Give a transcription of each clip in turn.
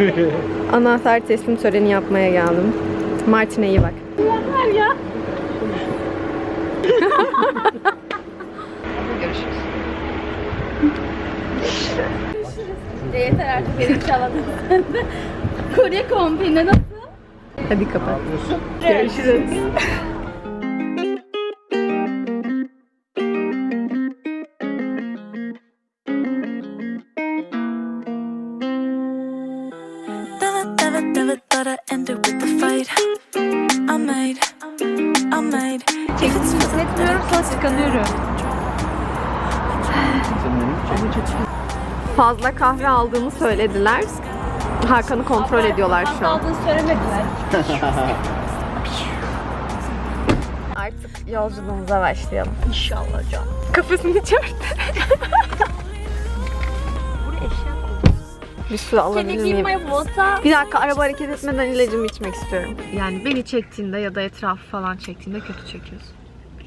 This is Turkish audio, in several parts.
Anahtar teslim töreni yapmaya geldim. Martin'e iyi bak. Görüşürüz. Yeter artık benim çaladın. Kore kombini nasıl? Hadi kapat. Görüşürüz. tıkanıyorum. Fazla kahve aldığımı söylediler. Hakan'ı kontrol ediyorlar şu an. Aldığını söylemediler. Artık yolculuğumuza başlayalım. İnşallah canım. Kafasını çarptı. Bir su alabilir miyim? Bir dakika araba hareket etmeden ilacımı içmek istiyorum. Yani beni çektiğinde ya da etrafı falan çektiğinde kötü çekiyorsun.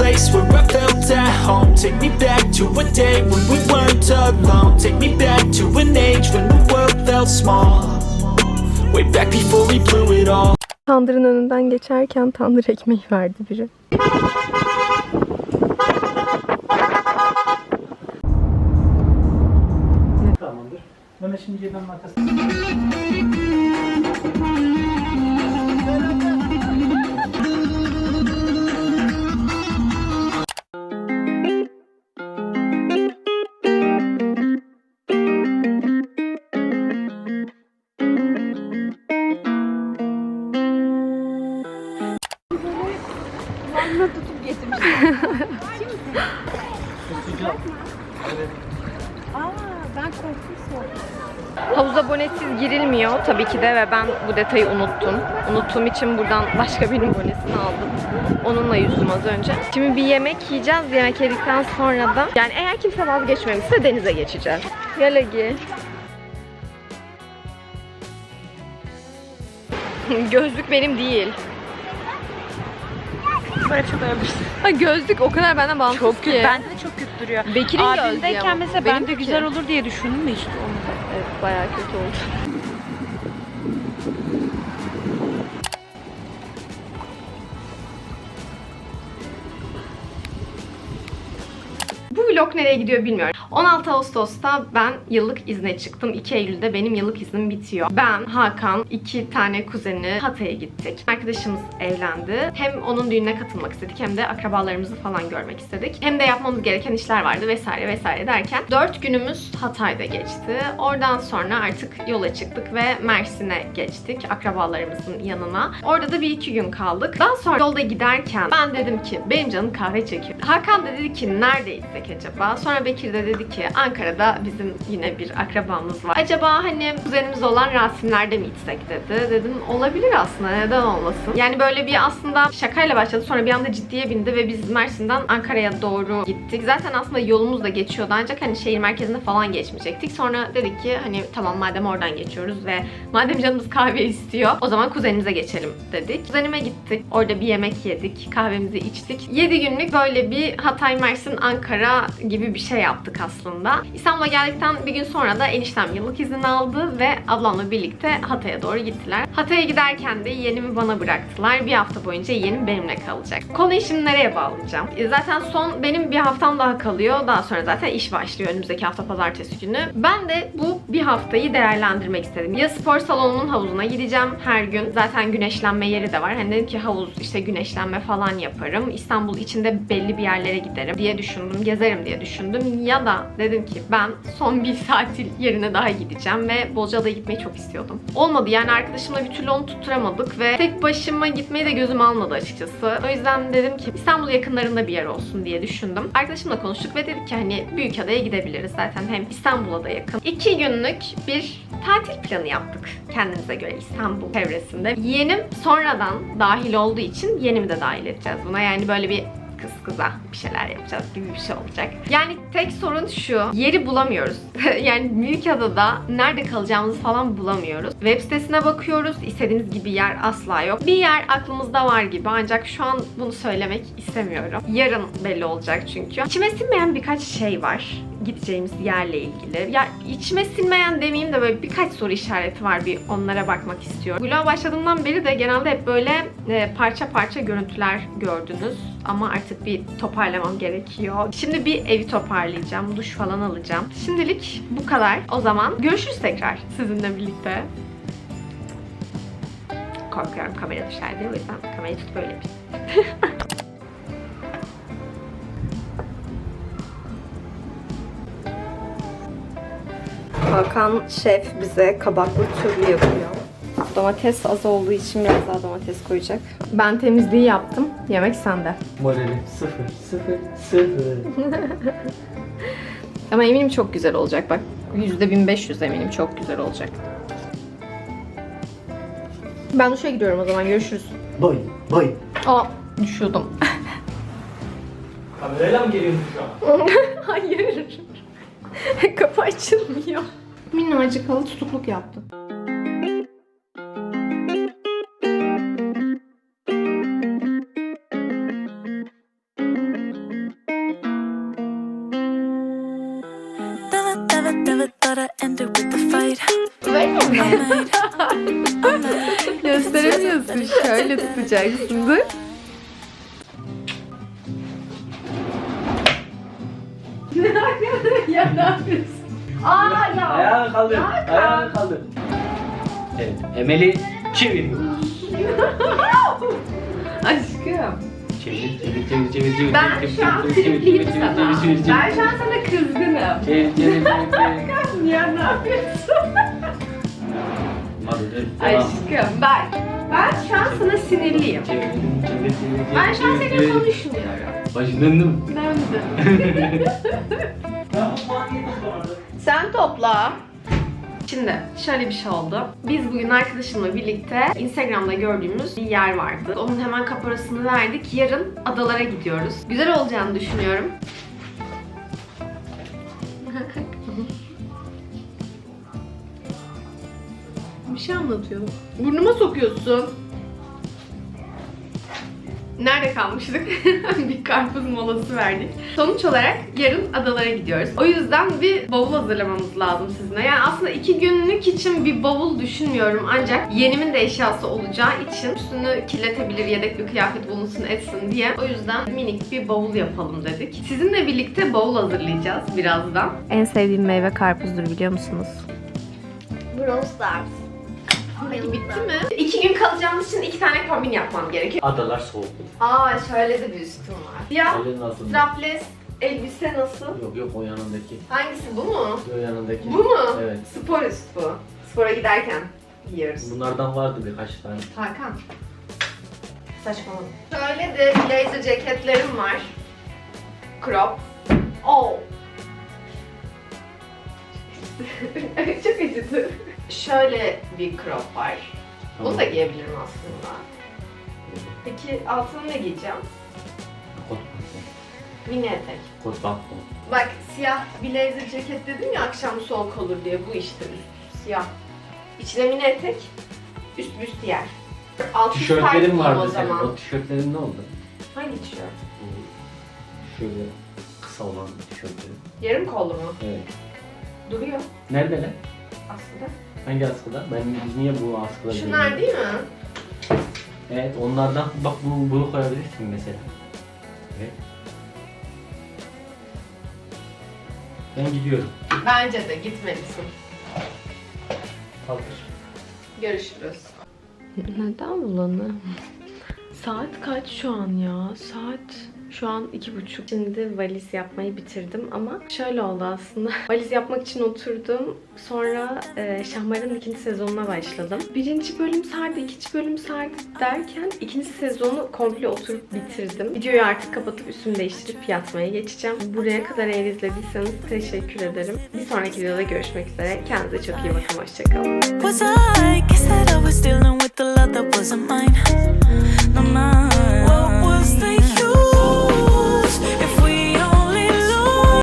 Place where I felt at home. Take me back to a day when we weren't alone. Take me back to an age when the world felt small. Way back before we blew it all. Tandırın önünden geçerken tandır ekmeği verdi biri. Tamamdır. Bana şimdi cebim markası. Havuza bonetsiz girilmiyor tabii ki de ve ben bu detayı unuttum. Unuttuğum için buradan başka birinin bonesini aldım. Onunla yüzdüm az önce. Şimdi bir yemek yiyeceğiz. Yemek yedikten sonra da yani eğer kimse vazgeçmemişse denize geçeceğiz. Gel Egi. Gözlük benim değil. Böyle çok ayabilirsin. Ha gözlük o kadar benden bağımsız Çok ki. Bende de çok kötü duruyor. Bekir'in gözlüğü Abimdeyken ama. mesela Benim ben de ki. güzel olur diye düşündüm de işte olmadı. Evet bayağı kötü oldu. Nereye gidiyor bilmiyorum. 16 Ağustos'ta ben yıllık izne çıktım. 2 Eylül'de benim yıllık iznim bitiyor. Ben, Hakan, iki tane kuzeni Hatay'a gittik. Arkadaşımız evlendi. Hem onun düğününe katılmak istedik hem de akrabalarımızı falan görmek istedik. Hem de yapmamız gereken işler vardı vesaire vesaire derken 4 günümüz Hatay'da geçti. Oradan sonra artık yola çıktık ve Mersin'e geçtik akrabalarımızın yanına. Orada da bir iki gün kaldık. Daha sonra yolda giderken ben dedim ki benim canım kahve çekiyor. Hakan da dedi ki nerede içsek Sonra Bekir de dedi ki Ankara'da bizim yine bir akrabamız var. Acaba hani kuzenimiz olan Rasimler'de mi içsek dedi. Dedim olabilir aslında neden olmasın. Yani böyle bir aslında şakayla başladı sonra bir anda ciddiye bindi ve biz Mersin'den Ankara'ya doğru gittik. Zaten aslında yolumuz da geçiyordu ancak hani şehir merkezinde falan geçmeyecektik. Sonra dedik ki hani tamam madem oradan geçiyoruz ve madem canımız kahve istiyor o zaman kuzenimize geçelim dedik. Kuzenime gittik. Orada bir yemek yedik. Kahvemizi içtik. 7 günlük böyle bir Hatay, Mersin, Ankara gibi bir şey yaptık aslında. İstanbul'a geldikten bir gün sonra da eniştem yıllık izin aldı ve ablamla birlikte Hatay'a doğru gittiler. Hatay'a giderken de yeğenimi bana bıraktılar. Bir hafta boyunca yeğenim benimle kalacak. Konuyu şimdi nereye bağlayacağım? E, Zaten son benim bir haftam daha kalıyor. Daha sonra zaten iş başlıyor önümüzdeki hafta pazartesi günü. Ben de bu bir haftayı değerlendirmek istedim. Ya spor salonumun havuzuna gideceğim her gün. Zaten güneşlenme yeri de var. Hani dedim ki havuz işte güneşlenme falan yaparım. İstanbul içinde belli bir yerlere giderim diye düşündüm. Gezerim diye düşündüm. Ya da dedim ki ben son bir tatil yerine daha gideceğim ve Bozcaada'ya gitmeyi çok istiyordum. Olmadı yani arkadaşımla bir türlü onu tutturamadık ve tek başıma gitmeyi de gözüm almadı açıkçası. O yüzden dedim ki İstanbul yakınlarında bir yer olsun diye düşündüm. Arkadaşımla konuştuk ve dedik ki hani Büyükada'ya gidebiliriz. Zaten hem İstanbul'a da yakın. İki günlük bir tatil planı yaptık kendimize göre İstanbul çevresinde. Yeğenim sonradan dahil olduğu için yeğenimi de dahil edeceğiz buna. Yani böyle bir kız kıza bir şeyler yapacağız gibi bir şey olacak. Yani tek sorun şu. Yeri bulamıyoruz. yani Büyükada'da nerede kalacağımızı falan bulamıyoruz. Web sitesine bakıyoruz. İstediğimiz gibi yer asla yok. Bir yer aklımızda var gibi ancak şu an bunu söylemek istemiyorum. Yarın belli olacak çünkü. İçime sinmeyen birkaç şey var gideceğimiz yerle ilgili. Ya içime sinmeyen demeyeyim de böyle birkaç soru işareti var bir onlara bakmak istiyorum. Vlog'a başladığımdan beri de genelde hep böyle e, parça parça görüntüler gördünüz. Ama artık bir toparlamam gerekiyor. Şimdi bir evi toparlayacağım. Duş falan alacağım. Şimdilik bu kadar. O zaman görüşürüz tekrar sizinle birlikte. Korkuyorum kamera düşer diye. O yüzden kamerayı tutup böyle yapayım. Hakan şef bize kabaklı türlü yapıyor. Domates az olduğu için biraz daha domates koyacak. Ben temizliği yaptım. Yemek sende. Morali sıfır, sıfır, sıfır. Ama eminim çok güzel olacak. Bak %1500 eminim çok güzel olacak. Ben duşa gidiyorum o zaman. Görüşürüz. Boy, boy. Aa düşüyordum. Kamerayla mı geliyorsun şu an? Hayır. Kapı açılmıyor. Minnacık halı tutukluk yaptı. Never, never, never thought I'd end it with a fight. Böyle mi? I made, I made. Gösteremiyorsun. Şöyle tutacaksın. Dur. ya ne yapıyorsun? Aa ya. Ayağını kaldır, Hakan. ayağını kaldır. Evet, Emel'i çeviriyoruz. Aşkım. Çevir, çevir, çevir, çevir, çevir. Ben çevir, şu an sinirliyim sana. Ben şu an sana kızgınım. Çevir, çevir, çevir, çevir. Ya ne yapıyorsun? Hadi, devam. Aşkım bak. Ben şu an sana sinirliyim. Çevir, çevir, çevir, çevir, Ben şu an seninle konuşmuyorum. Başın döndü mü? Döndü. Sen topla. Şimdi şöyle bir şey oldu. Biz bugün arkadaşımla birlikte Instagram'da gördüğümüz bir yer vardı. Onun hemen kaparasını verdik. Yarın adalara gidiyoruz. Güzel olacağını düşünüyorum. bir şey anlatıyordum. Burnuma sokuyorsun. Nerede kalmıştık? bir karpuz molası verdik. Sonuç olarak yarın adalara gidiyoruz. O yüzden bir bavul hazırlamamız lazım sizinle. Yani aslında iki günlük için bir bavul düşünmüyorum. Ancak yeğenimin de eşyası olacağı için üstünü kirletebilir, yedek bir kıyafet bulunsun etsin diye. O yüzden minik bir bavul yapalım dedik. Sizinle birlikte bavul hazırlayacağız birazdan. En sevdiğim meyve karpuzdur biliyor musunuz? Brawl Stars. Peki bitti mi? İki gün kalacağımız için iki tane kombin yapmam gerekiyor. Adalar soğuk. Aa şöyle de bir üstüm var. Öyle nasıl? strapless elbise nasıl? Yok yok o yanındaki. Hangisi bu mu? O yanındaki. Bu mu? Evet. Spor üst bu. Spora giderken giyiyoruz. Bunlardan vardı birkaç tane. Hakan. Saçmalama. Şöyle de blazer ceketlerim var. Crop. Oh. Çok acıdı. Şöyle bir crop var. Bunu da giyebilirim aslında. Peki altına ne giyeceğim? Kot Mini etek. Kot bak. Bak siyah blazer ceket dedim ya akşam soğuk olur diye bu işte üst siyah. İçine mini etek, üst büst yer. Altı Tişörtlerin vardı o senin. zaman. O tişörtlerin ne oldu? Hangi tişört? Şöyle kısa olan tişörtlerin. Yarım kollu mu? Evet. Duruyor Nerede lan? aslında. Hangi askıda? Ben biz niye bu askıda Şunlar değil mi? Evet onlardan bak bu bunu koyabilirsin mesela. Evet. Ben gidiyorum. Bence de gitmelisin. Kaldır. Görüşürüz. Neden bulanı? Saat kaç şu an ya? Saat Şu an iki buçuk. Şimdi valiz yapmayı bitirdim ama şöyle oldu aslında. Valiz yapmak için oturdum. Sonra e, Şahmar'ın ikinci sezonuna başladım. Birinci bölüm sardı, ikinci bölüm sardı derken ikinci sezonu komple oturup bitirdim. Videoyu artık kapatıp üstümü değiştirip yatmaya geçeceğim. Buraya kadar eğer izlediyseniz teşekkür ederim. Bir sonraki videoda görüşmek üzere. Kendinize çok iyi bakın. Hoşçakalın. Was